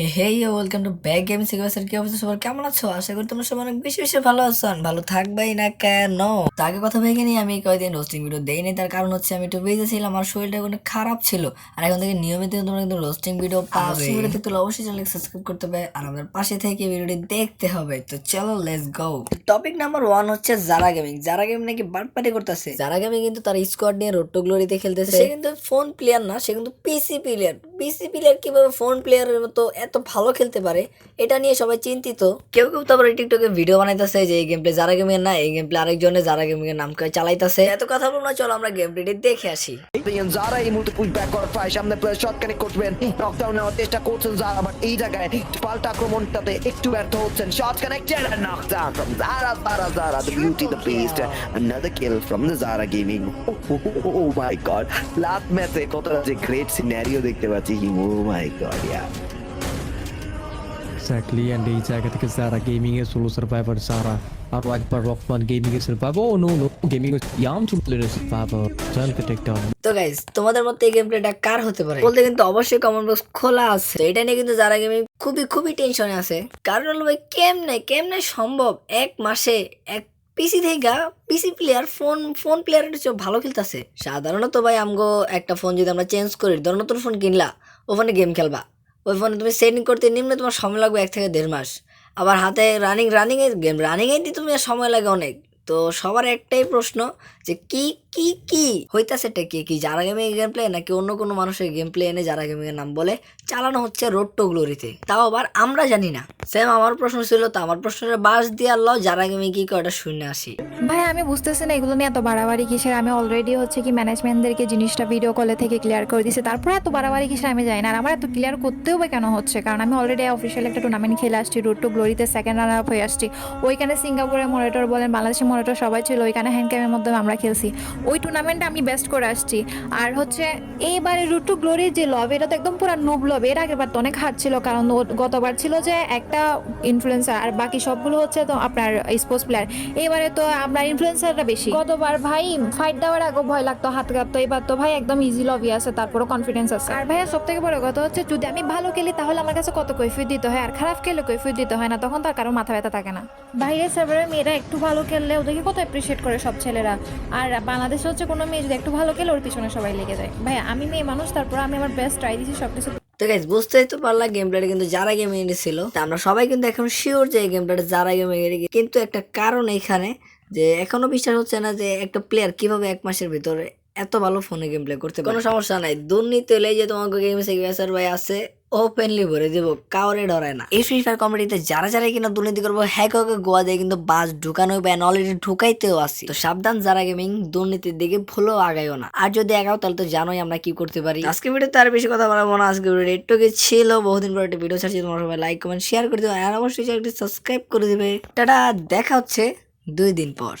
Hey hey welcome to back game সিকুয়েন্সের কি অবস্থা সবার কেমন আছো? আশা করি তোমরা সবাই অনেক বেশি বেশি ভালো আছো ভালো থাকবেই না কেন? তাকে কথা ভেঙে নিয়ে আমি কয়েকদিন রোস্টিং ভিডিও দেইনি তার কারণ হচ্ছে আমি একটু বেজে ছিলাম আমার শরীরটা কোনো খারাপ ছিল। আর এখন থেকে নিয়মিত তোমরা কিন্তু রোস্টিং ভিডিও পাবে। ভিডিও দেখতে অবশ্যই চ্যানেল সাবস্ক্রাইব করতে হবে আর আমাদের পাশে থেকে ভিডিওটি দেখতে হবে। তো চলো let's go topic number one হচ্ছে জারা গেমিং জারা গেমিং নাকি বার্ড পার্টি করতেছে? জারা গেমিং কিন্তু তার স্কোয়াড নিয়ে রোড টু গ্লোরিতে খেলতেছে। সে কিন্তু ফোন প্লেয়ার না সে কিন্তু পিসি প্লেয়ার পিসি প্লেয়ার কীভাবে ফোন প্লেয়ারের মতো এত ভালো খেলতে পারে। এটা নিয়ে সবাই চিন্তিত। কেউ কেউ তারপরে টিকটকে ভিডিও বানাইতেছে যে এই গেম প্লে যারা গেমিং না এই গেম প্লে আরেকজনে যারা গেমিং এর নাম করে চালাইতেছে। এত কথা বলব না চলো আমরা গেম প্লেটি দেখে আসি। জারা এই মুহূর্তে পুশ ব্যাক করার ট্রাই সামনে প্লেয়ার শট কানেক্ট করবেন। নকডাউন নেওয়ার চেষ্টা করছেন জারা বাট এই জায়গায় পাল্টা আক্রমণটাতে একটু ব্যর্থ হচ্ছেন। Shot connected knocked down from Zara যারা Zara the beauty the beast. Another kill from oh, oh, oh, oh my god. Last ম্যাচে কতটা যে গ্রেট সিনারিও দেখতে পাচ্ছি oh my god yeah. Exactly and এই জায়গা থেকে যারা গেমিং এর সোলো সার্ভাইভার যারা আরও একবার রকমান গেমিং এর সার্ভাইভার ও নো নো গেমিং এর ইয়াম টু প্লেয়ার সার্ভাইভার জানকে টেক ডাউন তো গাইস তোমাদের মধ্যে এই গেম প্লেটা কার হতে পারে? বলতে কিন্তু অবশ্যই কমেন্ট বক্স খোলা আছে। এটা নিয়ে কিন্তু যারা গেমিং খুবই খুবই টেনশনে আছে। কারণ হলো ভাই, কেমনে কেমনে সম্ভব? এক মাসে এক পিসি থেকে পিসি প্লেয়ার ফোন ফোন প্লেয়ারের চেয়ে ভালো খেলতেছে। সাধারণত ভাই আমগো একটা ফোন যদি আমরা চেঞ্জ করি, ধরো নতুন ফোন কিনলা ও ফোনে গেম খেলবা। ওই ফোনে তুমি সেটিং করতে নিম্নে তোমার সময় লাগবে এক থেকে দেড় মাস। আবার হাতে রানিং রানিংয়ে গেম রানিং এর দিয়ে তুমি সময় লাগে অনেক। তো সবার একটাই প্রশ্ন যে কি কি কি? হইতাছে এটা কি? কি যারা গেমে গেম প্লে নাকি অন্য কোনো মানুষের গেম প্লে এনে যারা গেমিং এর নাম বলে? চালানো হচ্ছে রোড টু গ্লোরিতে তাও আবার আমরা জানি না। সেম আমার প্রশ্ন ছিল, তো আমার প্রশ্নের বাস দিয়ে আল্লাহ যারা গেমে কি করে, এটা শুনে আসি। ভাই, আমি বুঝতেছি না, এগুলো নিয়ে এত বাড়াবাড়ি কিসের? আমি অলরেডি হচ্ছে কি ম্যানেজমেন্টদেরকে জিনিসটা ভিডিও কলে থেকে ক্লিয়ার করে দিয়েছি তারপরে এত বাড়াবাড়ি কিসের আমি জানি না। আর আমার এত ক্লিয়ার করতেও বা কেন হচ্ছে? কারণ আমি অলরেডি অফিসিয়াল একটা টুর্নামেন্ট খেলে আসছি রোড টু গ্লোরিতে সেকেন্ড রানার আপ হয়ে আসছি। ওইখানে সিঙ্গাপুরের মনিটর বলেন বাংলাদেশের মনিটর সবাই ছিল, ওইখানে হ্যান্ড ক্যামের মাধ্যমে আমরা খেলছি। ওই টুর্নামেন্টে আমি বেস্ট করে আসছি। আর হচ্ছে এইবারে রুট টু গ্লোরির যে লব এটা তো একদম পুরো নুব লব এর আগেরবার তো অনেক হার্ড ছিল কারণ গতবার ছিল যে একটা ইনফ্লুয়েন্সার আর বাকি সবগুলো হচ্ছে তো আপনার স্পোর্টস প্লেয়ার এবারে তো আপনার ইনফ্লুয়েন্সারটা বেশি। গতবার ভাই ফাইট দেওয়ার আগে ভয় লাগতো হাত কাঁপতো। এবার তো ভাই একদম ইজি লবি আছে তারপরও কনফিডেন্স আছে। আর ভাইয়া সব থেকে বড় কথা হচ্ছে যদি আমি ভালো খেলি তাহলে আমার কাছে কত কৈফিয়ত দিতে হয়? আর খারাপ খেলে কৈফিয়ত দিতে হয় না তখন তার কারও মাথা ব্যথা থাকে না। বাইরের সার্ভারের মেয়েরা একটু ভালো খেললে ওদেরকে কত অ্যাপ্রিসিয়েট করে সব ছেলেরা? আর বাংলাদেশে হচ্ছে কোনো মেয়ে যদি একটু ভালো খেলে, ওর পিছনে সবাই লেগে যায়। ভাই, আমি মেয়ে মানুষ, তারপর আমি আমার বেস্ট ট্রাই দিছি সব কিছু তো গাইজ বুঝতেই তো গেম কিন্তু যারা গেমে ছিল আমরা সবাই কিন্তু এখন শিওর যে গেম প্লেটা যারা গেমে কিন্তু একটা কারণ এখানে যে এখনও বিশ্বাস হচ্ছে না যে একটা প্লেয়ার কীভাবে এক মাসের ভিতরে এত ভালো ফোনে গেম প্লে করতে কোনো সমস্যা নাই। দুর্নীতি হলে যে তোমাকে গেম সিগনেচার ভাই আছে ওপেনলি ভরে দিব কাউরে ডরায় না। এই ফ্রি ফায়ার কমেডিতে যারা যারা কিনা দুর্নীতি করব, হ্যাক হ্যাকে গোয়া দিয়ে, কিন্তু বাস ঢুকানো ব্যান অলরেডি ঢুকাইতেও আসি। তো সাবধান, যারা গেমিং দুর্নীতির দিকে ভুলেও আগাইও না। আর যদি আগাও, তাহলে তো জানোই আমরা কি করতে পারি। আজকে ভিডিওতে আর বেশি কথা বলব না। আজকে ভিডিও একটু কি ছিল বহুদিন পর একটা ভিডিও ছাড়ছি, তোমরা সবাই লাইক কমেন্ট শেয়ার করে দেবে আর অবশ্যই সাবস্ক্রাইব করে দেবে। টাটা, দেখা হচ্ছে দুই দিন পর।